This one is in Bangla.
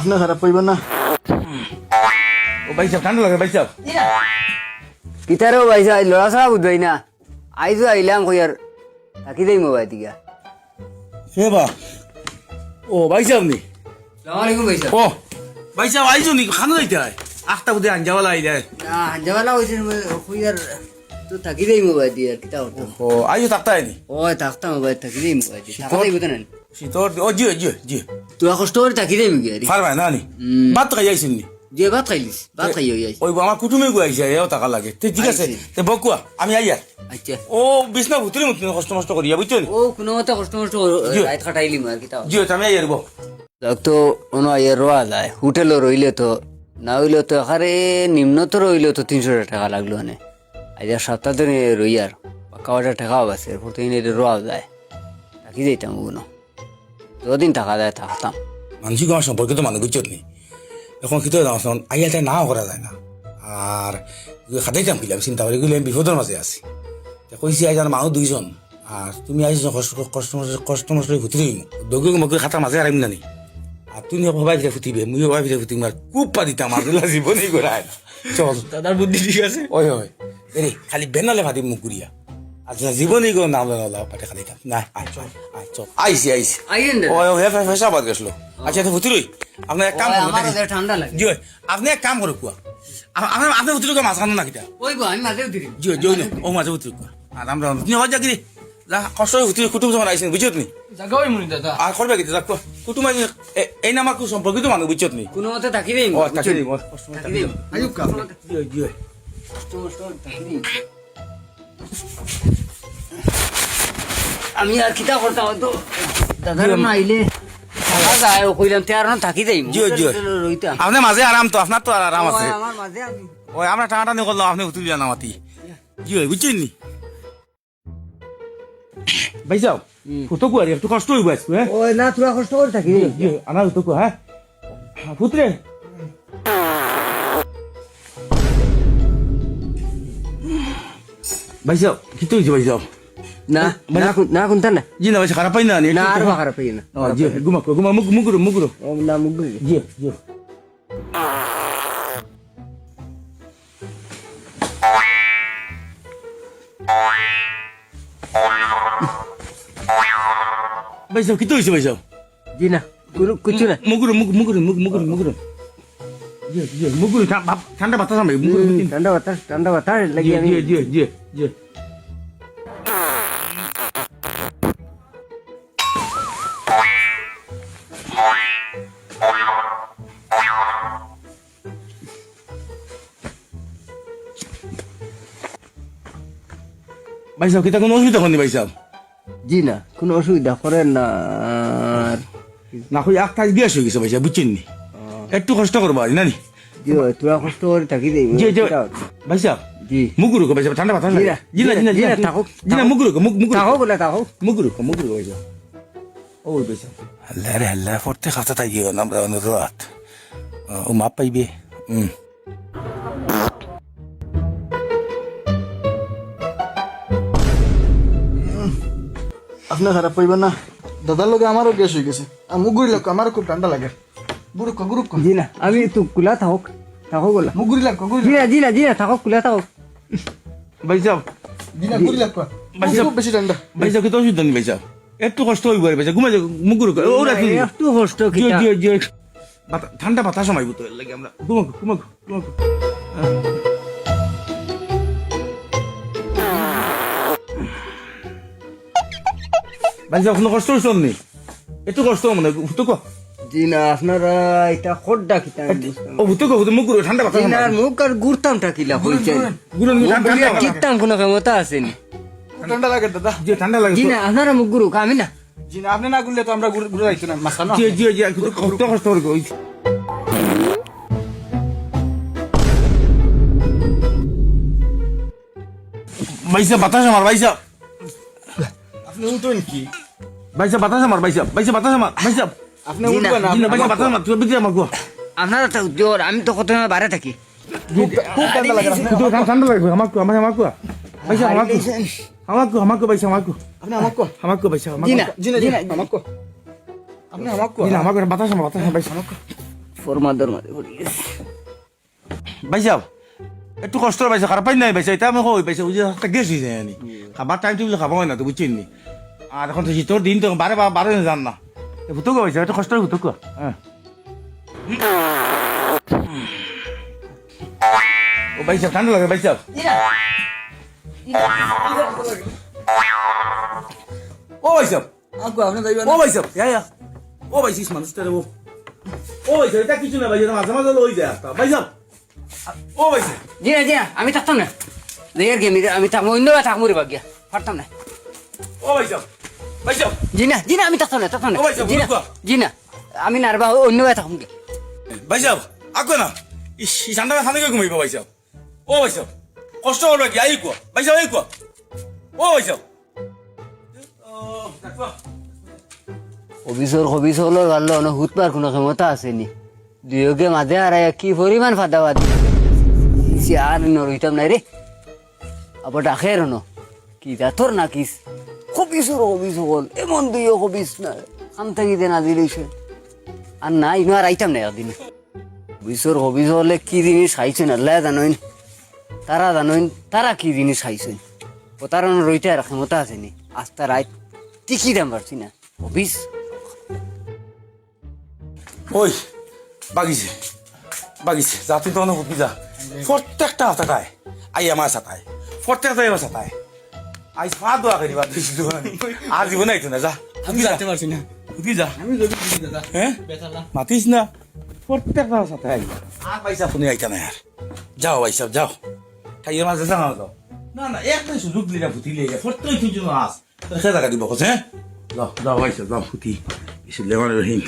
আপনি খারাপ পাইবেন না। ও ভাই সাহেব ঠান্ডা লাগে ভাই সাহেব কিতারও বাইসা লড়া ছাড়া বুঝবাই না। আইজো আইলাম কই আর থাকি দেই মোবাইল দিকা সে বা ও ভাই সাহেব নি সালাম আলাইকুম বাইসা ও ভাই সাহেব আইছো নি খানো যাইতে হয় আটটা বুধে আঞ্জাওয়ালা আইলে না হাঞ্জাবালা হয়েছে কই আর তো থাকি দেই মোবাইল দিয়ে আর কিতা হতো ও আইছো তাকতা আইনি? ও থাকতা মোবাইল থাকি দেই মোবাইল দিয়ে থাকা জিও জিও তুই কষ্ট করে থাকি দেই মিগে আরে ফারবাই না নি হুম। ভাত খাই যাইছেন নি যে ভাত খাইলিস ভাত খাই হই ওই আমার কুটুমে গু আইছে এও টাকা লাগে তে ঠিক আছে। তে বকুয়া আমি আইয়া আচ্ছা ও বিছনা ভুতুরে কষ্ট মষ্ট করিয়া বুঝছ নি ও কোনো মতে কষ্ট মষ্ট জি। রাত কাটাইলি আর কিতা। জিও আমি আইয়ার বো দেখ তো রোয়া যায় হোটেলও রইলে তো না হইলে তো এখানে নিম্ন তো রইলে তো তিনশো টাকা লাগল মানে আজ আর সপ্তাহ ধরে রই আর হাজার টাকাও আছে এরপর তো রোয়া যায় থাকি যাইতাম ওগুলো যদিন টাকা যায় থাকতাম মানসিক আমার সম্পর্কে তো মানুষ বুঝছ নি এখন কিন্তু এখন আইয়াতে নাও করা যায় না। আর খাটাইতাম কিলাম চিন্তা করে গেলে আমি বিপদের মাঝে আছি। কইছি আইজান মানুষ দুইজন আর তুমি আইছ কষ্ট কষ্ট কষ্ট মষ্ট ফুটি দিম দগি মগি খাতার মাঝে আরাম জানি আর তুমি ভাবাই দিলে ফুটিবে মুই ভাবাই দিলে ফুটিম আর খুব পারিতাম আর দিলা জীবনই করায় চল। দাদার বুদ্ধি ঠিক আছে। ওই ওই এরে খালি বেনালে ভাতিম মুখ ঘুরিয়া আচ্ছা জীবনই কোনো নাম লাও পাটে খালি না আইসি আইসি ফেসা বাদ গেছিল আচ্ছা তো আপনার এক কাম করুন ঠান্ডা লাগে। জি আপনি এক কাম করো কুয়া আপনার আপনি ফুটিল মাছ খানো না কিটা ওই গো আমি মাঝে উঠি জি জি নো? ও মাঝে আর আমরা তুমি হওয়া যাকি কষ্ট কুটুম যখন আইসেন বুঝত নি? জাগাওই মনি দাদা আর করবে কি দেখো কুটুম আইসেন এই নামার খুব সম্পর্কিত মানুষ বুঝত নি কোনো মতে থাকি ও তাকে দিই কষ্ট থাকি দেই আয়ুব কা জি জি কষ্ট মষ্ট থাকি দেই আমি আর কিতা করতাম তো দাদার না আইলে যায় কইলাম তে আর না থাকি দেই জি জি রইতাম আপনার মাঝে আরাম তো আপনার তো আরাম আছে। আমার মাঝে ওই আমরা টানাটানি করলাম আপনি উতুল জানা মাতি কি বুঝছেন নি? ভাই যাও ফুটো কুয়ারি একটু কষ্ট হইব আজকে হ্যাঁ ওই না তোরা কষ্ট করে থাকি দেই জি আনা ফুটো কুয়া হ্যাঁ ভাই যাও ভাই যাও না না কোন- না কোনটা না জি না ভাই খারাপ পাই না নি না আর খারাপ হই না জি গুমা গুমা মুগ মুগুরো মুগুরো ও না মুগু জি জি ভাই যাও কি তো হয়েছে ভাই যাও জি না গুরু কিছু না মুগুরো মুগ মুগুরো মুগ ভাই সাহেব কিতা কোনো অসুবিধা হয়নি ভাই সাহেব জি না কোনো অসুবিধা করেন না। আর না কই এক কাজ গ্যাস হয়ে গেছে ভাই সাহেব বুঝছেন নি? একটু কষ্ট করব আর নানি জি তোরা কষ্ট করে থাকি দেই জি জি ভাই সাহেব জি। মুগুরু কো ভাই সাহেব ঠান্ডা জি না, জি না জি না জি জি না না, না মুগুরু কো মুগ মুগুরু তাহো বলে তাহো মুগুরু কো মুগুরু কো ভাই সাহেব ও ভাই সাহেব হল্লা রে হল্লা ফরতে খাতা তাই গিয়ে আমরা অনুরোধ। ও মাপ পাইবে? হুম আপনি খারাপ পাইবেন না। দাদার লগে আমারও গ্যাস হয়ে গেছে। আর মুগুরি লোক আমারও খুব ঠান্ডা লাগে। গুরুক গুরুক জি না আমি তো কুলা থাকুক থাকো বলা। মুগুরি লাগ গুরি জি না জি না জি না থাকো কুলা থাকো ভাই সাহেব দিনা গুরি লাগ ভাই খুব বেশি ঠান্ডা। ভাই সাহেব কি তো অসুবিধা নেই ভাই সাহেব একটু কষ্ট হইব ভাই সাহেব ঘুমাই যাও মুগুরু কো ও রাখি একটু কষ্ট কিটা জিও জিও। বাতা- ঠান্ডা বাতাস সময় তো লাগে আমরা। ঘুমাকো ঘুমাকো ঘুমাকো। সাহেব কোনো কষ্ট হইছ নি একটু কষ্ট মানে হুতো কো জি না আপনারা এটা খোড্ডা কিটা ও হুতো কো হুতো মুগুরু ঠান্ডা বাতাস জি না মুখ আর গুড়তাম টাকিলা হইছে? গুরু ঠান্ডা কিতাম কোনো ক্ষমতা আসেনি ঠান্ডা লাগে দাদা। জি ঠান্ডা লাগে জি না আপনারা মুখ গুরু আমি না। জি না আপনি না গুললে তো আমরা গুড় গুড় আইতো না মাসানো জি জি জি কিন্তু কষ্ট কষ্ট করে ভাইসা বাতাস আমার ভাইসা আপনি উঠুন কি? ভাইসা বাতাস আমার ভাইসা ভাইসা বাতাস আমার ভাইসা আপনি উঠবেন না ভাইসা বাতাস আমার তুই আমার গো আপনারা তো জোর আমি তো কত বাইরে থাকি। খুব ঠান্ডা লাগে ঠান্ডা লাগবে আমার আমার আমার কো ভাইসা আমার কো আমার কো আমার কো ভাইসা আমার কো আপনি আমাক কো আমার কো ভাইসা আমার জি কো না জি না জি না আমাক কো আপনি আমাক কো জি আমার কো বাতাস আমার বাতাস আমার ভাইসা আমার কো একটু কষ্ট পাইছে খারাপ পাই নাই পাইছে এটা আমি কই পাইছে বুঝি যায় নি খাবার টাইম টেবিল খাব হয় না তো বুঝছেন নি? আর এখন তো শীতর দিন তো বারে বারে যান না। ভুতুক পাইছে একটু কষ্ট ভুতুক। হ্যাঁ ও ভাই সাহেব ঠান্ডা লাগে ভাই সাহেব ও ভাই সাহেব ও ভাই সাহেব ও ভাই শিস মানুষটা রে ও ও ভাই সাহেব এটা কিছু না ভাই এটা মাঝে মাঝে লই যায় একটা ভাই সাহেব ও ভাই সাহেব জি না জি না? আমি থাকতাম না আমি থাকব অন্য থাকব রে বাগিয়া পারতাম না? ও ভাই সাহেব ভাই সাহেব জি না জি না আমি থাকতাম না থাকতাম না ও ভাই সাহেব, জি না বুঝবা? জি না আমি না আর বা অন্য থাকব কি ভাই সাহেব আকো না। ইস এই ঠান্ডা খানে ঘুমাইব ভাই সাহেব ও ভাই সাহেব কষ্ট করবে কি আই কোয়া ভাই সাহেব আই কোয়া ও ভাই সাহেব? অফিসর অফিসর গাল্লো অন হুতবার কোনো ক্ষমতা আসেনি দুয়োগে মাঝে আর কি পরিমাণ ফাদাবাদ? সে আর নরইতাম নাই রে আবার ডাকে রন কি তোর না কিস কবিসর কবিস হল এমন দুইও কবিস না। খাম থাকি দে না দিলেছে আর না ইনো আর আইতাম না একদিন কবিসর কবিস হলে কি জিনিস খাইছেন আল্লাহ জানোইন? তারা জানোইন, তারা কি জিনিস খাইছেন? ও তার রইতে আর ক্ষমতা আসেনি আস্তা রাত টিকি দাম পারছি না। অফিস ওই বাগিছে বাগিছে জাতি তো অনেক যা। প্রত্যেকটা হাতাটায় আই আমার সাতায় প্রত্যেকটা এবার সাতায় আই সা দোয়া করি বাদ দিছি তো আর জীবন আইতো না যা। আমি যাইতে পারছি না। কি যা। আমি যদি দাদা হ্যাঁ? মাতিস না। প্রত্যেকটা সাথে আই আর পয়সা শুনে আইতা না আর। যাও ভাই সব যাও। খাইয়ে মাঝে যাও যাও না না একটা সুযোগ দিলে ফুটি লিয়ে প্রত্যেক কিছু আস। খেয়ে টাকা দিব হ্যাঁ? যাও যাও ভাই সব যাও ফুটি বিশুদ্ধ রহিম।